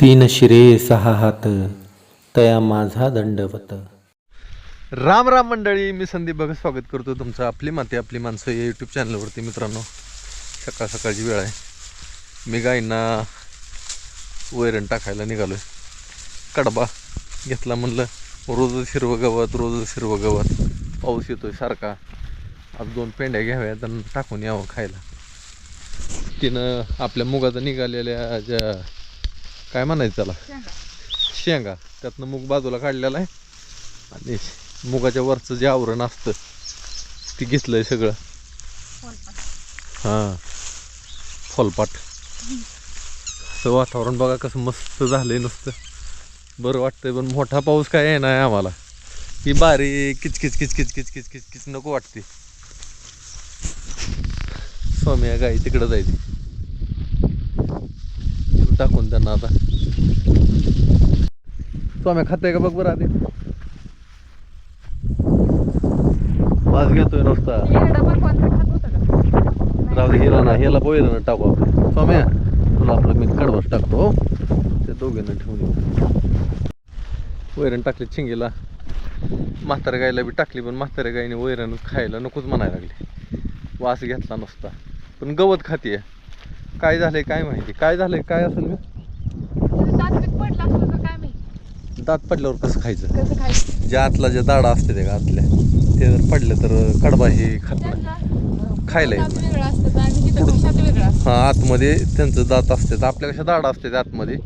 तीन शिरे सहा हात तया माझा दंडवत. राम राम मंडळी मी संदीप भगत स्वागत करतो तुमचं आपली माती आपली माणसं या यूट्यूब चॅनलवरती मित्रांनो. सकाळ सकाळची वेळ आहे. मी गाईंना वैरण टाकायला निघालो आहे कडबा घेतला म्हणलं रोजच हिरवं गवत रोजच हिरवं गवत. पाऊस येतोय सारखा. आज दोन पेंड्या घ्याव्यात त्यांना टाकून यावं खायला. तिनं आपल्या मुगाचं निघालेल्या ज्या काय म्हणायचं त्याला? शेंगा. त्यातनं मूग बाजूला काढलेला आहे. आणि मुगाच्या वरचं जे आवरण असतं ते घेतलंय सगळं. हां. फॉलपाट. असं वातावरण बघा कसं मस्त झालंय नुसतं. बरं वाटतंय पण मोठा पाऊस काय येणार आहे आम्हाला. ही बारीक किचकिच किचकिच किचकिच किचकिच नको वाटते. स्वामी गाई तिकडं जायची टाकून त्यांना आता. स्वाम्या खाते का बघ बरं आधी. वास घेतोय नुसता. राहू गेला ना ह्याला बोयला ना टाकू आपण. स्वाम्या तुला आपलं मी कडवस टाकतो हो. त्या दोघींना ठेवून येऊ. वैरण टाकली चिंगीला. म्हाताऱ्या गायला बी टाकली पण म्हाताऱ्या गायने वैरण खायला नकोच म्हणायला लागली. वास घेतला नसता. पण गवत खातीये. काय झालंय काय माहिती? काय झालंय काय असेल मी दात पडल्यावर कसं खायचं? ज्या आतला ज्या दाडा असते त्या आतल्या ते जर पडले तर कडबा हे खात नाही. खायला येत नाही. हा आतमध्ये त्यांचं दात असते. तर आपल्या कशा दाडा असते त्या आतमध्ये?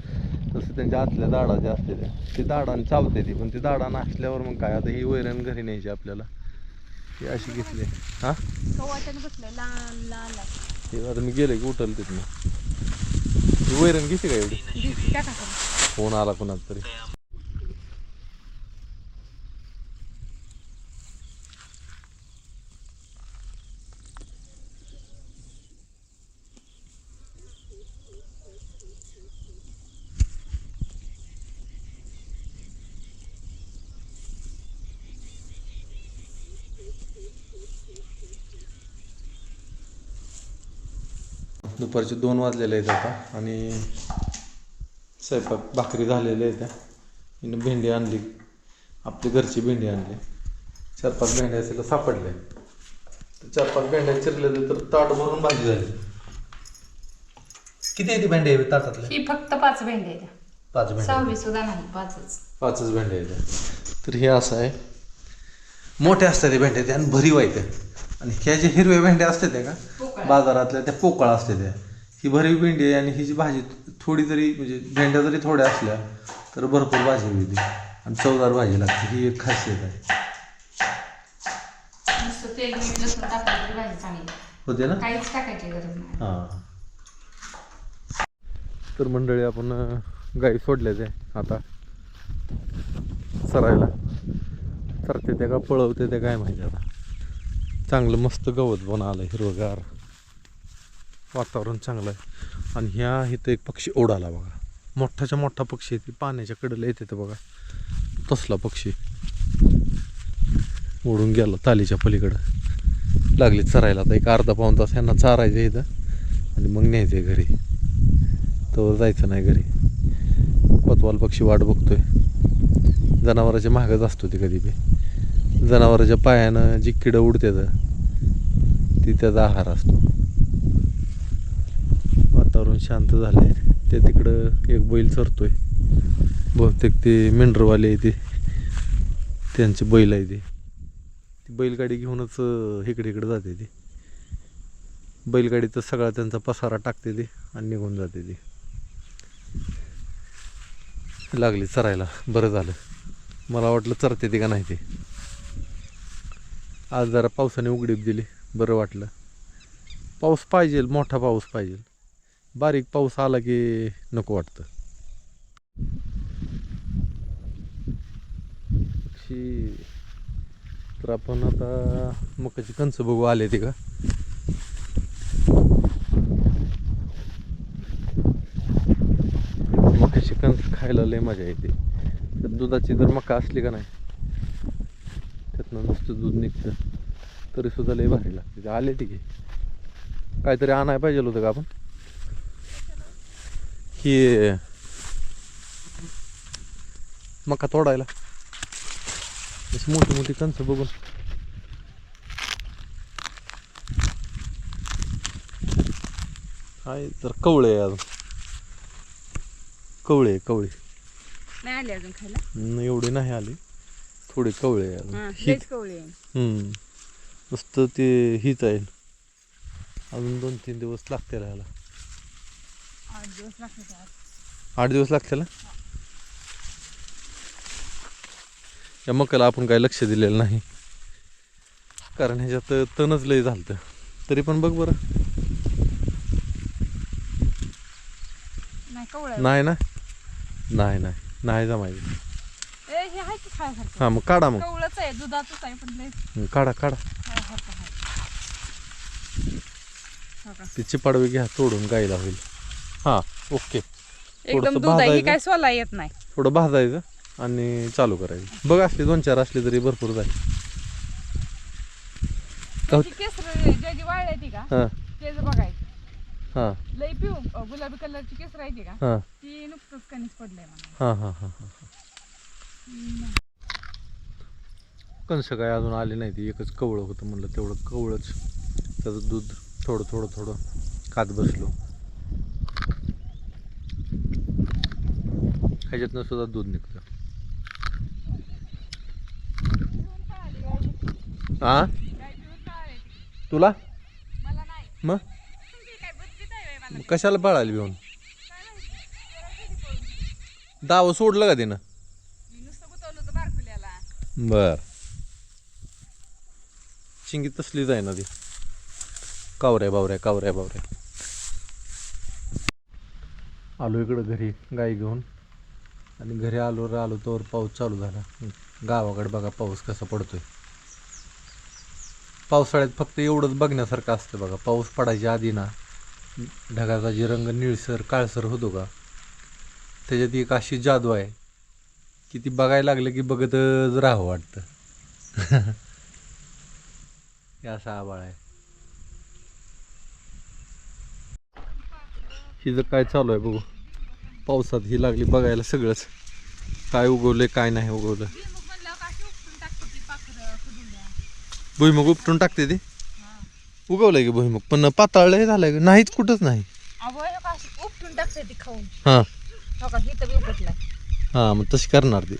तसं त्यांच्या आतल्या दाडा ज्या असते त्या. ते दाडाने चावते ती. पण ते दाडा नसल्यावर मग काय? आता ही वैरण घरी न्यायची आपल्याला. ही अशी घेतली. हा? हे आता मी गेले की उठल तिथनं. ही वैरण घेते का एवढी? फोन आला कोणाचा तरी. दुपारचे दोन वाजलेले आहेत आता. आणि स्वयंपाक भाकरी झालेल्या आहेत हिनं भेंडी आणली. आपली घरची भेंडी आणली. चार पाच भेंड्या असेल सापडले तर चार पाच भेंड्या चिरले तर ताट भरून भाजी झाली. किती आहे ती भेंड्या ताटातल्या? ही फक्त पाच भेंडे आहेत. पाच भेंड्या सहावी सुद्धा नाही पाचच. पाचच भेंड्या आहेत. तर हे असं आहे. मोठ्या असतात ते भेंड्या त्या आणि भरीव आहेत आणि ह्या ज्या हिरव्या भेंड्या असतात त्या का. बाजारातल्या त्या पोकळ असते त्या. ही भरीव भेंडी आहे आणि ही जी भाजी थोडी जरी म्हणजे भेंड्या जरी थोड्या असल्या तर भरपूर भाजी होती आणि चवदार भाजी लागते. ही एक खासियत आहे. होते ना? हां. तर मंडळी आपण गाई सोडल्या ते आता. सरायला. सरते त्या का पळवते ते काय माहिती आता. चांगलं मस्त गवत बन आलं हिरवगार. वातावरण चांगलं आहे. आणि ह्या इथं एक पक्षी ओढाला बघा. मोठाच्या मोठा पक्षी आहे ती पाण्याच्या कडेला येते तर बघा. तसला पक्षी. ओढून गेला तालीच्या पलीकडं. लागली चरायला. आता एक अर्धा पाऊन तास ह्यांना चारायचं इथं. आणि मग न्यायचं आहे घरी. तर जायचं नाही घरी. कोतवाल पक्षी वाट बघतोय. जनावराच्या महागच असतो ते कधी बी. जनावराच्या पायानं जी किडं उडते ती त्याचा आहार असतो. वातावरण शांत झालंय. ते तिकडं एक बैल चरतोय. बहुतेक ते मेंढरवाले आहे ते. त्यांचे बैल आहे ते. ती बैलगाडी घेऊनच इकडे इकडे जाते ती. बैलगाडीचा सगळा त्यांचा पसारा टाकते ते आणि निघून जाते ती. लागली चरायला. बरं झालं. मला वाटलं चरते ते का नाही ते. आज जरा पावसाने उघडीप दिली. बरं वाटलं. पाऊस पाहिजे मोठा पाऊस पाहिजे. बारीक पाऊस आला की नको वाटतं. तर आपण आता मकाची कंच बघू आले ते का? मकाची कंच खायला लय मजा येते. तर दुधाची जर मका असली का नाही? त्यातनं नुसतं दूध निघतं. तरी सुद्धा लय भारी लागते. आले ठीक आहे. काहीतरी आणायला पाहिजे होतं का आपण? ही मका तोडायला. मोठी मोठी कणसं बघून. आहे तर कवळे अजून. कवळे कवळे. नाही आले अजून खायला? एवढे नाही आले. थोडे कवळे आहे. अजून हा ही लयच कवळी आहे. हम्म. नुसतं ते हीच आहे. अजून दोन तीन दिवस लागते राहायला. आठ दिवस लागतात आज. आठ दिवस लागते ना? या मकाला आपण काही लक्ष दिलेलं नाही. कारण ह्याच्यात तणच लय झालं तरी पण बघ बरं. नाही कवळ. नाही ना? नाही नाही. नाही जमायचं. खायसारखं हां मग काढा मग. कवळच आहे दुधाचंच आहे पण लय हं, काढा काढा. खायसारखं आहे. हो का? ती चिपाडवी घ्या तोडून गायला होईल. हां ओके. एकदम दूध आहे भाजायचं. काय सोला येत नाही. थोडं भाजायचं आणि चालू करायचं. बघ असले दोन चार असले तरी भरपूर झाले. त्याची केसर ज्याची वाळ आहे ती का? हां. तेच बघायचं हां. लय पिऊ अ, गुलाबी कलरची केसर आहे ती का? हां. ती नुकतंच कणीस पडलंय मला हां हां हां हां कंस काय अजून आले नाही ती एकच कवळं होतं म्हणलं तेवढं कवळंच. त्याचं दूध थोडं थोडं थोडं खात बसलो. ह्याच्यातनं सुद्धा दूध निघतं. हा तुला? मग? कशाला पळाली भिवून दाव सोडलं का तिनं? बर. चिंगी तसलीच आहे ना ती. कावऱ्या बावऱ्या कावऱ्या बावऱ्या. आलो इकडं घरी गाई घेऊन. आणि घरी आलो र आलो तोवर पाऊस चालू झाला. गावाकडे बघा पाऊस कसा पडतोय. पावसाळ्यात फक्त एवढंच बघण्यासारखं असतं बघा. पाऊस पडायच्या आधी ना ढगाचा जे रंग निळसर काळसर होतो का त्याच्यात एक अशी जादू आहे की ती बघायला लागलं की बघतच राहावं वाटतं. हे असा आबाळ आहे. हिचं काय चालू आहे बघू. पावसात ही लागली बघायला सगळंच. काय उगवलंय काय नाही उगवलं. भुईमुग उपटून टाकतो ती. उगवलंय की भुईमुग पण पाताळलंय झालंय? नाहीच कुठंच नाही. हे उपटून टाकते ती खाऊन. हां. हो ही हां मग तशी करणार ते.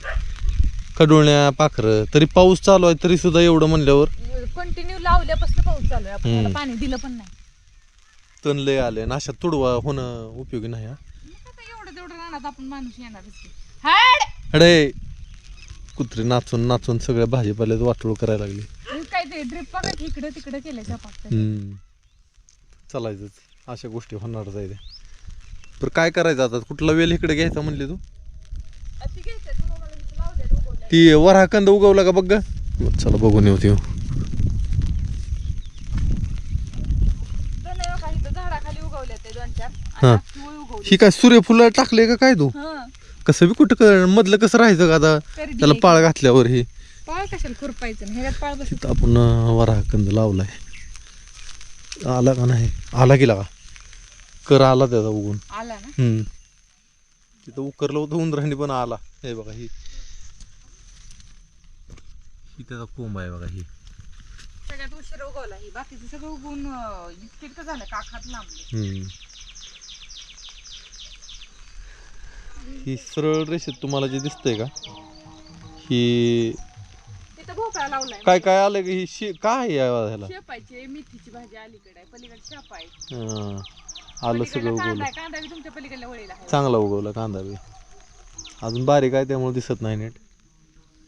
कडोळण्या पाखरं तरी पाऊस चालू आहे तरी सुद्धा एवढं म्हणल्यावर कंटिन्यू लावल्यापासून पाऊस चालू आहे. आपण हम्म. त्याला पाणी दिलं पण नाही. तण लय आले आणि अशा तुडवा होणं उपयोगी नाही हा. मग आता एवढं तेवढं राहणार आपण माणूस येणारच की. हाड! अडे! कुत्री नाचून नाचून सगळ्या भाजीपाल्यात वाटोळ करायला लागली. आणि काय ते ड्रिप बघा की इकडे तिकडे केलं त्या हम्म. चालायचंच. अशा गोष्टी होणारच आहे त्या. तर काय करायचं आता? कुठला वेल इकडे घ्यायचा म्हणली ती घ्यायचं तू मला इथं लावलंय उगवलंय. ती वरा कंद उगवला का बघ चला बघून येऊ येऊ हा. ही काय सूर्यफुलं टाकले का काय तू? हा. कसं बी कुठं मधलं कसं राहायचं का आता? त्याला. पाळ घातल्यावर ही. आपण वरा कंद लावलाय. आला का नाही? आला की? लागा कर आला त्याचा उगून. आला ना? हम्म. तिथं उकरलं होतं उंदरांनी पण आला. हे बघा ही. त्याचा कोंब आहे बघा ही. सगळ्यात उशीर उगवला ही. बाकीचं सगळं उगवून तितकं झालं काखात लांबले. हम्म. ही सरळ रेषेत तुम्हाला जे दिसतंय का? ही तिथं भोपळा लावलाय. काय काय आलं की? ही शे काय आहे या ह्याला? शेपायची मेथीची भाजी अलीकडे आहे. पलीकडे शेप आहे. हं. आलं सगळं पलीकडला कांदा उगवलं. आहे. कांदा बी तुमच्या पलीकडल्या वळीला आहे. चांगला उगवला कांदा बी. अजून बारीक आहे त्यामुळे दिसत नाही नीट.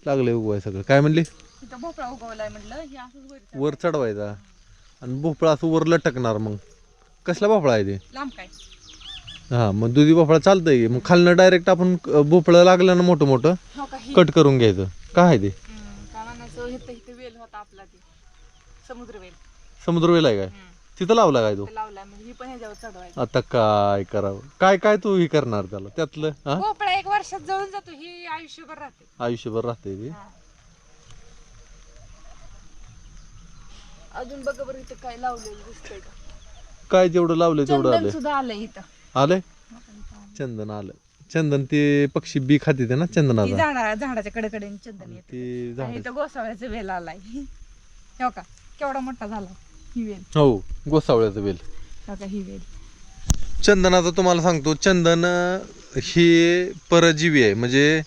लागले उगवाय सगळं. काय म्हणली? तिथं भोपळा उगवलाय म्हटलं हे असंच वरी वर चढवायचा. आणि भोपळा असं वर लटकणार मग. कसला भोपळा आहे ते? लांब काय? हा मग दुधी भोपळा चालतंय की. मग खालनं डायरेक्ट आपण अ, भोपळं लागलं ना मोठं मोठं हो का ही? कट करून घ्यायचं. काय आहे ते? हम्म, काय म्हणायचं इथं इथं वेल होता आपला ते. समुद्र वेल. समुद्र वेल आहे काय? हम्म. तिथं लावला काय तो? ते लावलाय म्हणजे ही पण ह्याच्यावर चढवायची. आता काय करावं? काय काय तू ही करणार त्याला? त्यातलं हा? भोपळा एक वर्षात जळून जातो ही आयुष्यभर राहते. आयुष्यभर राहते ते? हा. अजून बघ बरं इथं काय लावलेलं दिसतंय का? काय जेवढं लावलं तेवढं चंदन आलंय. सुद्धा आलंय इथं. आलंय? चंदन आलं चंदन ते पक्षी बी खाते ते ना ती चंदनाचा झाडा झाडाच्या कडे चंदन येते. ते आणि झाड इथं गोसाव्याचा वेल आलाय. हो का? केवढा मोठा झाला ही वेल. हो गोसावळ्याचं वेल. हो का ही वेल. चंदनाचं तुम्हाला सांगतो चंदन अं, ही परजीवी आहे. म्हणजे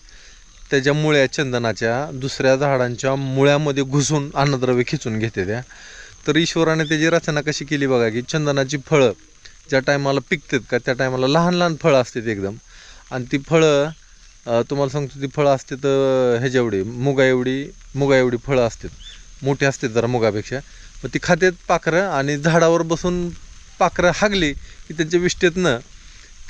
त्याच्या मुळ्या चंदनाच्या दुसऱ्या झाडांच्या मुळ्यामध्ये घुसून अन्नद्रव्य खिचून घेते त्या. तर ईश्वराने त्याची रचना कशी केली बघा की चंदनाची फळं ज्या टायमाला पिकतात का त्या टायमाला लहान लहान फळं असतात एकदम. आणि ती फळं तुम्हाला सांगतो ती फळं असतात अं, ह्याच्या एवढी मुगा एवढी मुगा एवढी फळं असतात. मोठी असतात जरा मुगापेक्षा. मग ती खातात पाखरं आणि झाडावर बसून पाखरं हागली की त्यांच्या विष्टेतनं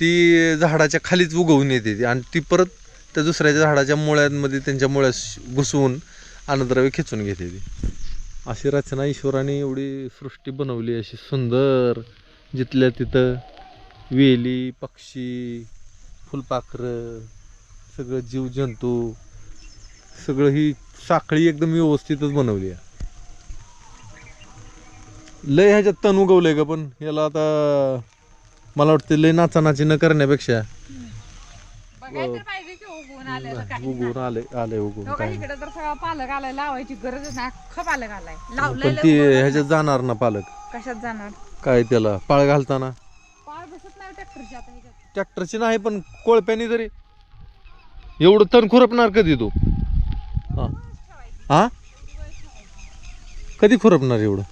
ती झाडाच्या खालीच उगवून येते आणि ती परत त्या दुसऱ्याच्या झाडाच्या मुळ्यांमध्ये त्यांच्या मुळ्या घुसवून अन्नद्रव्य खेचून घेते ती. अशी रचना ईश्वराने एवढी सृष्टी बनवली अशी सुंदर जिथल्या तिथं वेली पक्षी फुलपाखरं सगळं जीवजंतू सगळं ही साखळी एकदम व्यवस्थितच बनवली आहे. लय ह्याच्यात तण उगवलंय का पण याला आता मला वाटतं लय नाचानाची न करण्यापेक्षा. तर उगवून आले आले उगवून हो का काय? इकडे तर सगळा पालक आलाय लावायची गरजच नाही अख्खं पालक आलाय. पण ती ह्याच्यात जाणार ना पालक. कशात जाणार? काय त्याला पाळ घालताना? पाळ बसत नाही ट्रॅक्टरच्या आता ह्याच्यात ट्रॅक्टरची नाही पण कोळप्यानी तरी. एवढं तण खुरपणार कधी तू? हा. हा? कधी खुरपणार एवढं?